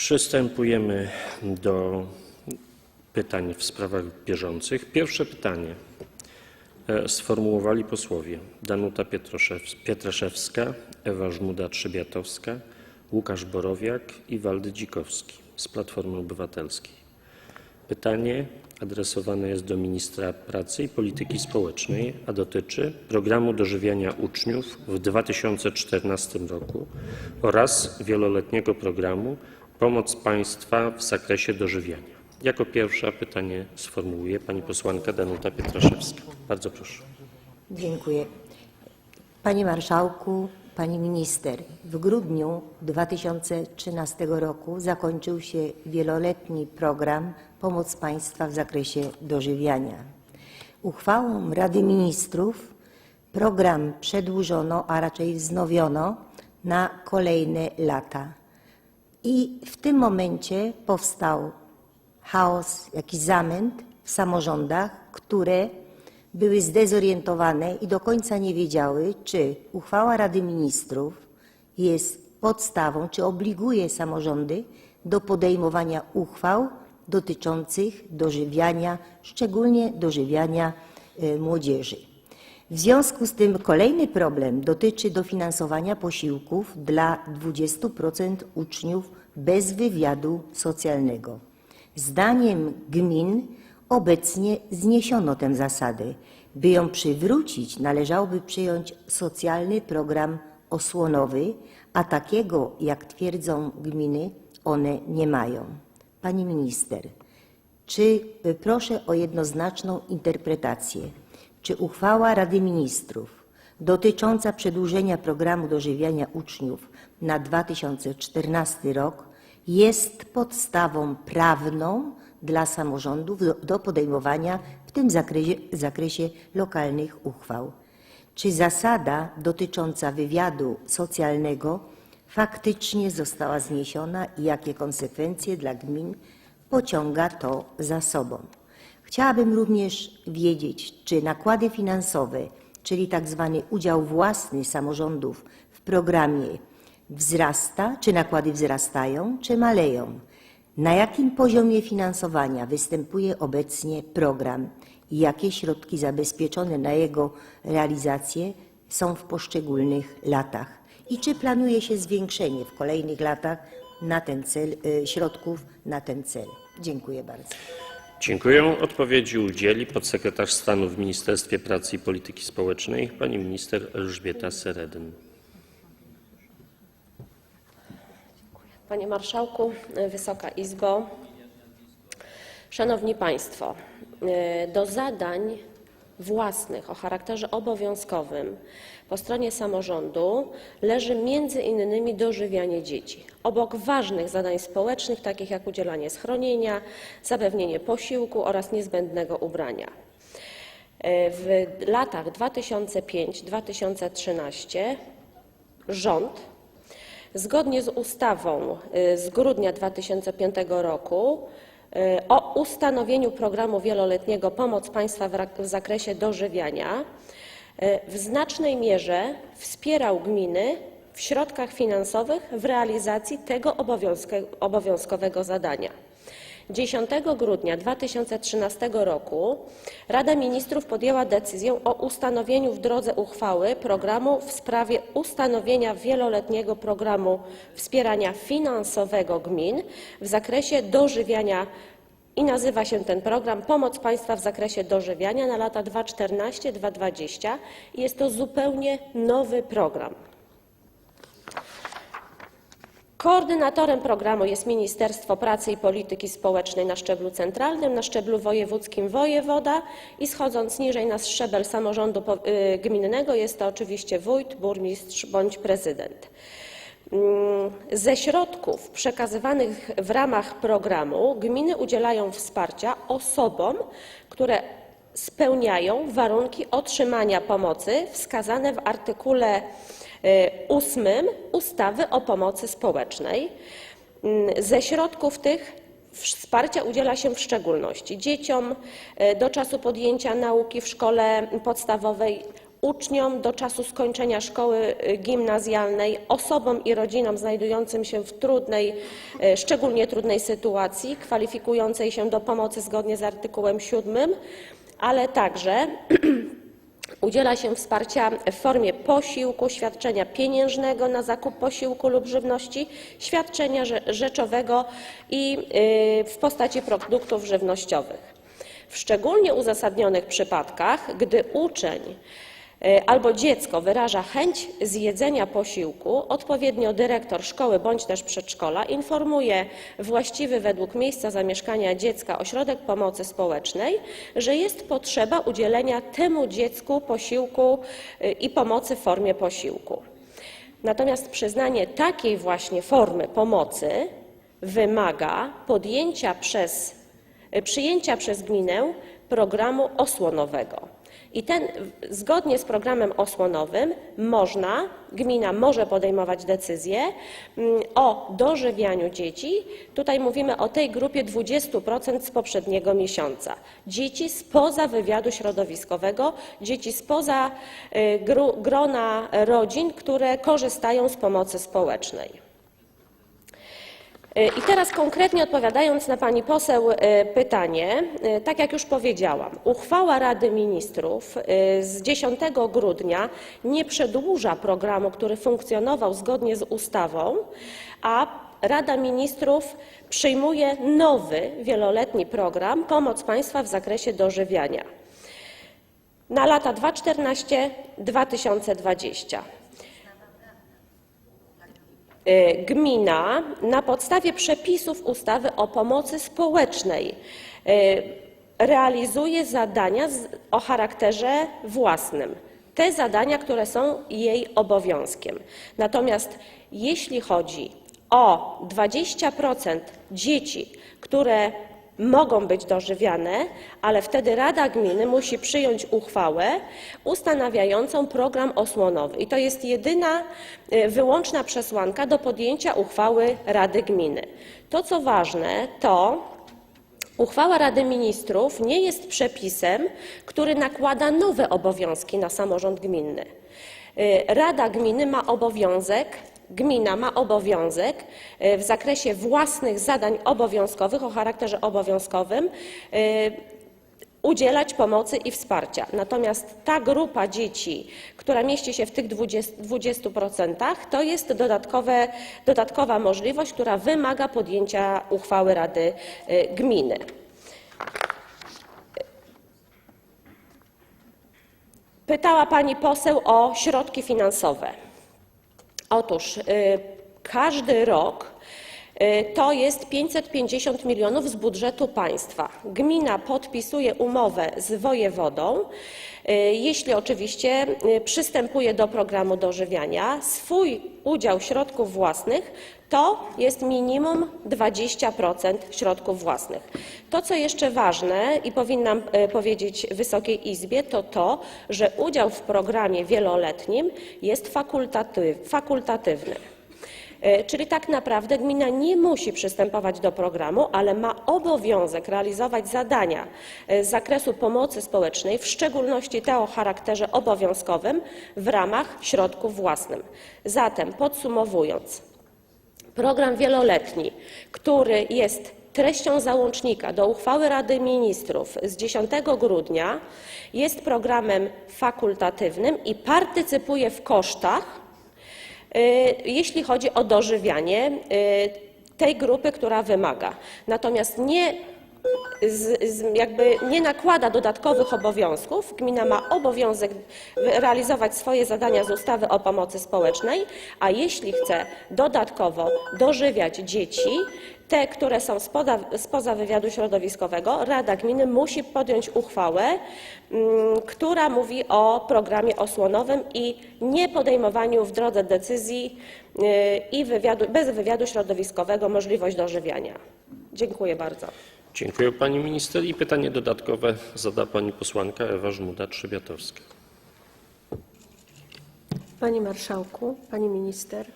Przystępujemy do pytań w sprawach bieżących. Pierwsze pytanie e, sformułowali posłowie Danuta Pietraszewska, Ewa Żmuda-Trzebiatowska, Łukasz Borowiak i Waldy Dzikowski z Platformy Obywatelskiej. Pytanie adresowane jest do ministra pracy i polityki społecznej, a dotyczy programu dożywiania uczniów w 2014 roku oraz wieloletniego programu Pomoc państwa w zakresie dożywiania. Jako pierwsza pytanie sformułuje pani posłanka Danuta Pietraszewska. Bardzo proszę. Dziękuję. Panie Marszałku, Pani Minister, w grudniu 2013 roku zakończył się wieloletni program Pomoc Państwa w zakresie dożywiania. Uchwałą Rady Ministrów program przedłużono, a raczej wznowiono na kolejne lata. I w tym momencie powstał chaos, jakiś zamęt w samorządach, które były zdezorientowane i do końca nie wiedziały, czy uchwała Rady Ministrów jest podstawą, czy obliguje samorządy do podejmowania uchwał dotyczących dożywiania, szczególnie dożywiania e, młodzieży. W związku z tym kolejny problem dotyczy dofinansowania posiłków dla 20% uczniów bez wywiadu socjalnego. Zdaniem gmin obecnie zniesiono tę zasadę. By ją przywrócić, należałoby przyjąć socjalny program osłonowy, a takiego, jak twierdzą gminy, one nie mają. Pani minister, czy proszę o jednoznaczną interpretację? Czy uchwała Rady Ministrów dotycząca przedłużenia programu dożywiania uczniów na 2014 rok jest podstawą prawną dla samorządów do, podejmowania w tym zakresie, zakresie lokalnych uchwał? Czy zasada dotycząca wywiadu socjalnego faktycznie została zniesiona i jakie konsekwencje dla gmin pociąga to za sobą? Chciałabym również wiedzieć, czy nakłady finansowe, czyli tak zwany udział własny samorządów w programie wzrasta, czy nakłady wzrastają, czy maleją? Na jakim poziomie finansowania występuje obecnie program i jakie środki zabezpieczone na jego realizację są w poszczególnych latach? I czy planuje się zwiększenie w kolejnych latach na ten cel, y, środków na ten cel? Dziękuję bardzo. Dziękuję. Odpowiedzi udzieli podsekretarz stanu w Ministerstwie Pracy i Polityki Społecznej pani minister Elżbieta Seredyn. Panie Marszałku, Wysoka Izbo, Szanowni Państwo, do zadań własnych o charakterze obowiązkowym po stronie samorządu leży innymi dożywianie dzieci. Obok ważnych zadań społecznych, takich jak udzielanie schronienia, zapewnienie posiłku oraz niezbędnego ubrania. W latach 2005-2013 rząd Zgodnie z ustawą y, z grudnia 2005 roku o ustanowieniu programu wieloletniego Pomoc państwa w zakresie dożywiania w znacznej mierze wspierał gminy w środkach finansowych w realizacji tego obowiązkowego zadania. 10 grudnia 2013 roku Rada Ministrów podjęła decyzję o ustanowieniu w drodze uchwały programu w sprawie ustanowienia wieloletniego programu wspierania finansowego gmin w zakresie dożywiania i nazywa się ten program Pomoc państwa w zakresie dożywiania na lata 2014-2020 i jest to zupełnie nowy program. Koordynatorem programu jest Ministerstwo Pracy i Polityki Społecznej na szczeblu centralnym, na szczeblu wojewódzkim wojewoda i schodząc niżej na szczebel samorządu y, gminnego jest to oczywiście wójt, burmistrz bądź prezydent. Mm, Ze środków przekazywanych w ramach programu gminy udzielają wsparcia osobom, które spełniają warunki otrzymania pomocy wskazane w artykule 8 ustawy o pomocy społecznej. Mm, Ze środków tych wsparcia udziela się w szczególności dzieciom e, do czasu podjęcia nauki w szkole podstawowej uczniom do czasu skończenia szkoły y, gimnazjalnej, osobom i rodzinom znajdującym się w trudnej, szczególnie trudnej sytuacji, kwalifikującej się do pomocy zgodnie z artykułem 7, ale także Udziela się wsparcia w formie posiłku, świadczenia pieniężnego na zakup posiłku lub żywności, świadczenia rze- rzeczowego i y, w postaci produktów żywnościowych. W szczególnie uzasadnionych przypadkach, gdy uczeń albo dziecko wyraża chęć zjedzenia posiłku, odpowiednio dyrektor szkoły bądź też przedszkola informuje właściwy według miejsca zamieszkania dziecka ośrodek pomocy społecznej, że jest potrzeba udzielenia temu dziecku posiłku y, i pomocy w formie posiłku. Natomiast przyznanie takiej właśnie formy pomocy wymaga podjęcia przez, y, przyjęcia przez gminę programu osłonowego. I ten, zgodnie z programem osłonowym można, gmina może podejmować decyzję mm, o dożywianiu dzieci. Tutaj mówimy o tej grupie 20% z poprzedniego miesiąca. Dzieci spoza wywiadu środowiskowego, dzieci spoza y, grona rodzin, które korzystają z pomocy społecznej. Y, I teraz konkretnie odpowiadając na pani poseł y, pytanie, y, tak jak już powiedziałam, uchwała Rady Ministrów z 10 grudnia nie przedłuża programu, który funkcjonował zgodnie z ustawą, a Rada Ministrów przyjmuje nowy wieloletni program Pomoc państwa w zakresie dożywiania na lata 2014-2020. Y, Gmina na podstawie przepisów ustawy o pomocy społecznej y, realizuje zadania o charakterze własnym. Te zadania, które są jej obowiązkiem. Natomiast jeśli chodzi o 20% dzieci, które mogą być dożywiane, ale wtedy Rada Gminy musi przyjąć uchwałę ustanawiającą program osłonowy. I to jest jedyna y, wyłączna przesłanka do podjęcia uchwały Rady Gminy. To, co ważne, to Uchwała Rady Ministrów nie jest przepisem, który nakłada nowe obowiązki na samorząd gminny. Y, Rada Gminy ma obowiązek, gmina ma obowiązek y, w zakresie własnych zadań obowiązkowych o charakterze obowiązkowym y, udzielać pomocy i wsparcia. Natomiast ta grupa dzieci, która mieści się w tych 20%, 20% to jest dodatkowe, dodatkowa możliwość, która wymaga podjęcia uchwały Rady y, Gminy. Pytała pani poseł o środki finansowe. Otóż y, każdy rok to jest 550 milionów z budżetu państwa. Gmina podpisuje umowę z wojewodą, y, jeśli oczywiście y, przystępuje do programu dożywiania. Swój udział środków własnych to jest minimum 20% środków własnych. To, co jeszcze ważne i powinnam powiedzieć Wysokiej Izbie, to to, że udział w programie wieloletnim jest fakultatyw, fakultatywny. E, Czyli tak naprawdę gmina nie musi przystępować do programu, ale ma obowiązek realizować zadania e, z zakresu pomocy społecznej, w szczególności te o charakterze obowiązkowym, w ramach środków własnych. Zatem podsumowując, Program wieloletni, który jest treścią załącznika do uchwały Rady Ministrów z 10 grudnia, jest programem fakultatywnym i partycypuje w kosztach, jeśli chodzi o dożywianie y, tej grupy, która wymaga. Natomiast nie z, z, jakby nie nakłada dodatkowych obowiązków. Gmina ma obowiązek realizować swoje zadania z ustawy o pomocy społecznej, a jeśli chce dodatkowo dożywiać dzieci, te, które są spoza, spoza wywiadu środowiskowego, Rada Gminy musi podjąć uchwałę, mm, która mówi o programie osłonowym i nie podejmowaniu w drodze decyzji y, i wywiadu, bez wywiadu środowiskowego możliwość dożywiania. Dziękuję bardzo. Dziękuję pani minister i pytanie dodatkowe zada pani posłanka Ewa Żmuda-Trzebiatowska. Panie Marszałku, Pani Minister,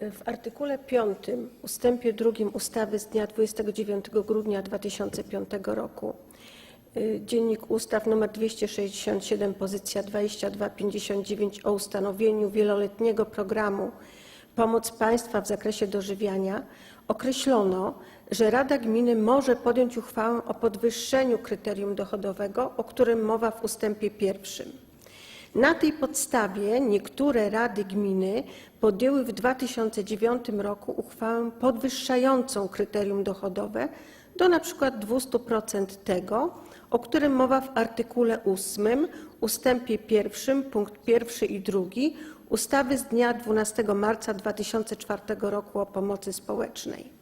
w artykule 5 ustępie 2 ustawy z dnia 29 grudnia 2005 roku y, Dziennik Ustaw nr 267, pozycja 2259 o ustanowieniu wieloletniego programu Pomoc Państwa w zakresie dożywiania określono, że Rada Gminy może podjąć uchwałę o podwyższeniu kryterium dochodowego, o którym mowa w ustępie pierwszym. Na tej podstawie niektóre rady gminy podjęły w 2009 roku uchwałę podwyższającą kryterium dochodowe do przykład 200% tego, o którym mowa w artykule 8 ustępie 1 punkt 1 i 2 ustawy z dnia 12 marca 2004 roku o pomocy społecznej.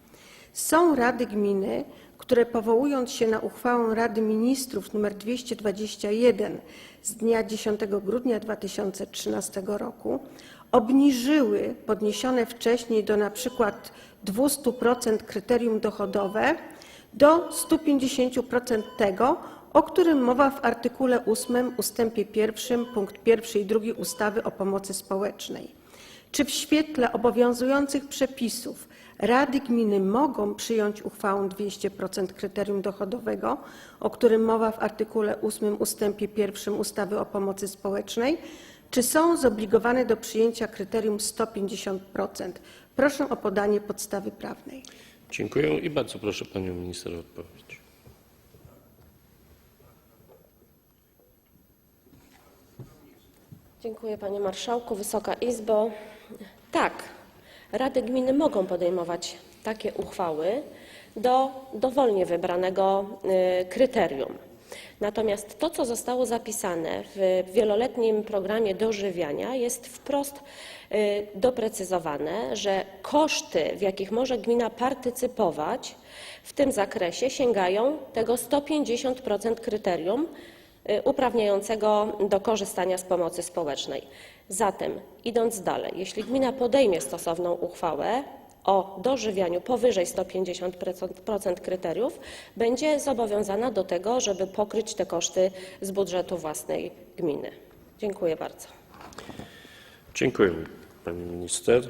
Są rady gminy, które powołując się na uchwałę Rady Ministrów nr 221 z dnia 10 grudnia 2013 roku obniżyły podniesione wcześniej do przykład 200% kryterium dochodowe do 150% tego, o którym mowa w artykule 8 ustępie 1 punkt 1 i 2 ustawy o pomocy społecznej. Czy w świetle obowiązujących przepisów rady gminy mogą przyjąć uchwałę 200% kryterium dochodowego, o którym mowa w artykule 8 ustępie 1 ustawy o pomocy społecznej, czy są zobligowane do przyjęcia kryterium 150%? Proszę o podanie podstawy prawnej. Dziękuję i bardzo proszę panią minister o odpowiedź. Dziękuję Panie Marszałku. Wysoka Izbo. Tak, Rady Gminy mogą podejmować takie uchwały do dowolnie wybranego y, kryterium. Natomiast to, co zostało zapisane w wieloletnim programie dożywiania, jest wprost y, doprecyzowane, że koszty, w jakich może gmina partycypować w tym zakresie, sięgają tego 150% kryterium uprawniającego do korzystania z pomocy społecznej. Zatem, idąc dalej, jeśli gmina podejmie stosowną uchwałę o dożywianiu powyżej 150% kryteriów, będzie zobowiązana do tego, żeby pokryć te koszty z budżetu własnej gminy. Dziękuję bardzo. Dziękuję pani minister.